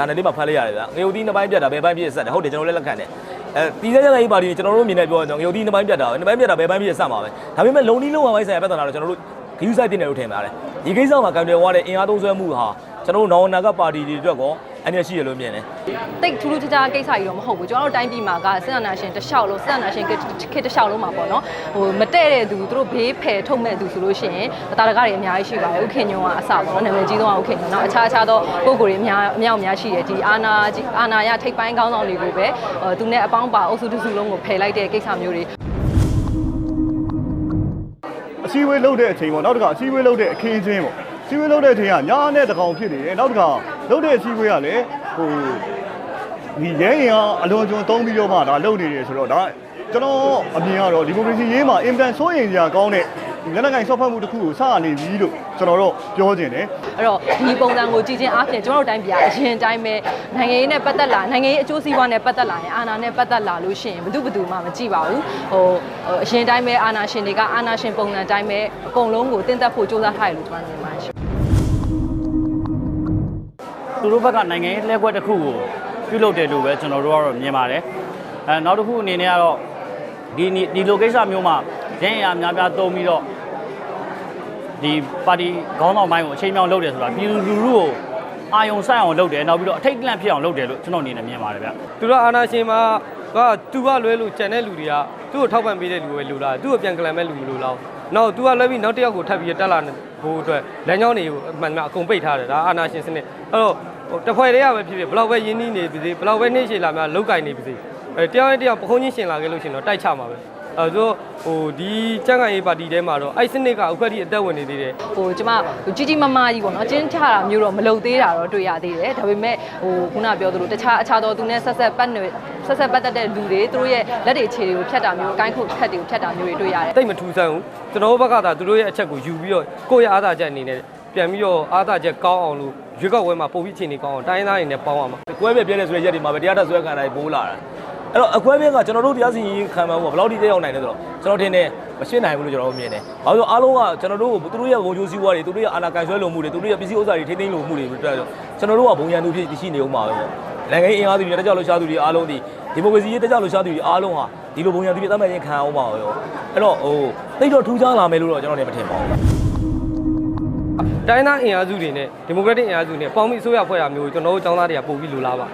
ဂျာနယ်လေးမှာဖတ်လိုက်ရတယ်ဗျငရုတ်သီးနှစ်ပိုင်းပြတ်တာဘယ်ပိုင်းပြည့်ဆက်တယ်ဟုတ်တယ်ကျွန်တော်လည်းလက်ခံတယ်အဲဒီစက်ကြံရေးပါတီကျွန်တော်တို့မြင်နေပြောရင်ငရုတ်သီးနှစ်ပိုင်းပြတ်တာပဲနှစ်ပိုင်းပြတ်တာဘယ်ပိုင်းပြည့်ဆက်မှာပဲဒါပေမဲ့လုံနီးလုံးဝပိုင်းဆိုင်ရာပြဿနာတော့ကျွန်တော်တို့ဂယူဆိုင်တင်တယ်လို့ထင်ပါတယ်ဒီကိစ္စမှာကံတယ်ဝါတဲ့အင်အားသုံးဆွဲမှုဟာကျွန်တော်တို့နောင်နာကပါတီတွေအတွက်ကောအ န်ရရှိရလို့မြင်တယ်တိတ်ထူးထူးခြားခြားကိစ္စကြီးတော့မဟုတ်ဘူးကျွန်တော်တို့တိုင်းပြည်မှာကစစ်အာဏာရှင်တစ်လျှောက်လုံးစစ်အာဏာရှင်ခေတ်တစ်လျှောက်လုံးမှာပေါ့နော်ဟိုမတဲ့တဲ့သူသူတို့ဘေးဖယ်ထုတ်မဲ့သူဆိုလို့ရှိရင်တာတကတွေအများကြီးရှိပါတယ်ဥခင်ညုံကအစပေါ့နော်နာမည်ကြီးဆုံးကဥခင်ညုံနောက်အခြားအခြားသောပုဂ္ဂိုလ်တွေအများအမြောက်အများရှိတယ်ဒီအာဏာကြီးအာဏာရထိပ်ပိုင်းကောင်းဆောင်တွေကိုပဲသူနဲ့အပေါင်းပါအုပ်စုတစ်စုလုံးကိုဖယ်လိုက်တဲ့ကိစ္စမျိုးတွေအစည်းအဝေးလုပ်တဲ့အချိန်ပေါ့နောက်တစ်ခါအစည်းအဝေးလုပ်တဲ့အခင်းချင်းပေါ့အစည်းအဝေးလုပ်တဲ့အချိန်ကညာနဲ့တကောင်ဖြစ်နေတယ်နောက်တစ်ခါ လုပ်တဲ့အစည်းအဝေးကလည်းဟိုဒီရဲရင်ကအလွန်ကျွံသုံးပြီးတော့မှဒါလုပ်နေတယ်ဆိုတော့ဒါကျွန်တော်အမြင်ကတော့ဒီမိုကရေစီရေးမှာအင်တန်စိုးရင်ကြာကောင်းတဲ့လက်နက်ကိုင်ဆော့ဖတ်မှုတစ်ခုကိုစနေပြီလို့ကျွန်တော်တို့ပြောချင်တယ်အဲ့တော့ဒီပုံစံကိုကြည့်ချင်းအားဖြင့်ကျွန်တော်တို့တိုင်းပြည်ကအရင်တိုင်းပဲနိုင်ငံရေးနဲ့ပတ်သက်လာနိုင်ငံရေးအကျိုးစီးပွားနဲ့ပတ်သက်လာရင်အာဏာနဲ့ပတ်သက်လာလို့ရှိရင်ဘယ်သူဘယ်သူမှမကြည့်ပါဘူးဟိုဟိုအရင်တိုင်းပဲအာဏာရှင်တွေကအာဏာရှင်ပုံစံတိုင်းပဲအကုန်လုံးကိုတင်းသက်ဖို့စ조사ထားရလို့ကျွန်တော်မြင်ပါတယ်ရှင် သူတို့ဘက်ကနိုင်ငံရေးလှည့်ကွက်တစ်ခုကိုပြုလုပ်တယ်လို့ပဲကျွန်တော်တို့ကတော့မြင်ပါတယ်အဲနောက်တစ်ခုအနေနဲ့ကတော့ဒီဒီ location မျိုးမှာရင်းရအများများတုံးပြီးတော့ဒီပါတီခေါင်းဆောင်ပိုင်းကိုအချိန်မြောင်းလုပ်တယ်ဆိုတာပြည်သူလူထုကိုအာယုံဆိုင်အောင်လုပ်တယ်နောက်ပြီးတော့အထိတ်တလန့်ဖြစ်အောင်လုပ်တယ်လို့ကျွန်တော်အနေနဲ့မြင်ပါတယ်ဗျသူတို့အာနာရှင်မှာကသူကလွဲလို့ကြံတဲ့လူတွေကသူ့ကိုထောက်ပံ့ပေးတဲ့လူပဲလူလားသူ့ကိုပြန်ကလန်မဲ့လူမလို့လား နောက်သူကလွဲပြီးနောက်တစ်ယောက်ကိုထပ်ပြီးတက်လာဖို့အတွက်လမ်းကြောင်းတွေကိုအမှန်မှန်အကုန်ပိတ်ထားတယ်ဒါအာနာရှင်စနစ်အဲ့တော့ဟိုတစ်ဖွဲ့တည်းရပဲဖြစ်ဖြစ်ဘလောက်ပဲရင်းနှီးနေပါစေဘလောက်ပဲနှိမ့်ချလာများလောက်ကင်နေပါစေအဲတယောက်နဲ့တယောက်ပခုံးချင်းရှင်လာခဲ့လို့ရှင်တော့တိုက်ချမှာပဲ အဲဆိုဟိုဒီကြံ့ခိုင်ရေးပါတီထဲမှာတော့အဲ့စနစ်ကဥက္ကဋ္ဌအသက်ဝင်နေသေးတယ်ဟိုကျမဟိုကြီးကြီးမားမားကြီးပေါ့နော်ကျင်းချတာမျိုးတော့မလုပ်သေးတာတော့တွေ့ရသေးတယ်ဒါပေမဲ့ဟိုခုနပြောသလိုတခြားအခြားသောသူနဲ့ဆက်ဆက်ပတ်နေဆက်ဆက်ပတ်သက်တဲ့လူတွေသူတို့ရဲ့လက်တွေခြေတွေကိုဖြတ်တာမျိုးကိုင်းခုတ်ခတ်တွေကိုဖြတ်တာမျိုးတွေတွေ့ရတယ်တိတ်မထူးဆန်းဘူးကျွန်တော်တို့ဘက်ကသာသူတို့ရဲ့အချက်ကိုယူပြီးတော့ကိုယ့်ရဲ့အားသာချက်အနေနဲ့ပြန်ပြီးတော့အားသာချက်ကောင်းအောင်လို့ရွေးကောက်ပွဲမှာပုံပြီးချိန်နေကောင်းအောင်တိုင်းသားတွေနဲ့ပေါင်းအောင်ပါကွဲပြဲပြဲနေဆိုတဲ့ရက်ဒီမှာပဲတရားထဆွဲခံတိုင်းပိုးလာတာ အဲ့တော့အကွဲပြဲကကျွန်တော်တို့တရားစီရင်ခံမှန်းဖို့ဘယ်လောက်ထိတက်ရောက်နိုင်လဲဆိုတော့ကျွန်တော်ထင်တယ်မရှင်းနိုင်ဘူးလို့ကျွန်တော်တို့မြင်တယ်။ဘာလို့အားလုံးကကျွန်တော်တို့သူတို့ရဲ့ဝန်ကျိုးစည်းဝါးတွေသူတို့ရဲ့အာဏာကန်ဆွဲလိုမှုတွေသူတို့ရဲ့ပစ္စည်းဥစ္စာတွေထိသိမ်းလိုမှုတွေအတွက်ကျွန်တော်တို့ကဘုံရန်သူဖြစ်ရှိနေအောင်ပါပဲပေါ့။နိုင်ငံရေးအင်အားစုတွေတက်ကြလို့ရှားသူတွေအားလုံးဒီဒီမိုကရေစီရေးတက်ကြလို့ရှားသူတွေအားလုံးဟာဒီလိုဘုံရန်သူတွေတတ်မှတ်ရင်ခံအောင်ပါပဲပေါ့။အဲ့တော့ဟိုတိတ်တော့ထူးခြားလာမယ်လို့တော့ကျွန်တော်လည်းမထင်ပါဘူး။တိုင်းသားအင်အားစုတွေနဲ့ဒီမိုကရက်တစ်အင်အားစုတွေနဲ့ပေါင်းပြီးအစိုးရဖွဲ့တာမျိုးကိုကျွန်တော်တို့ចောင်းသားတွေကပို့ပြီးလိုလားပါ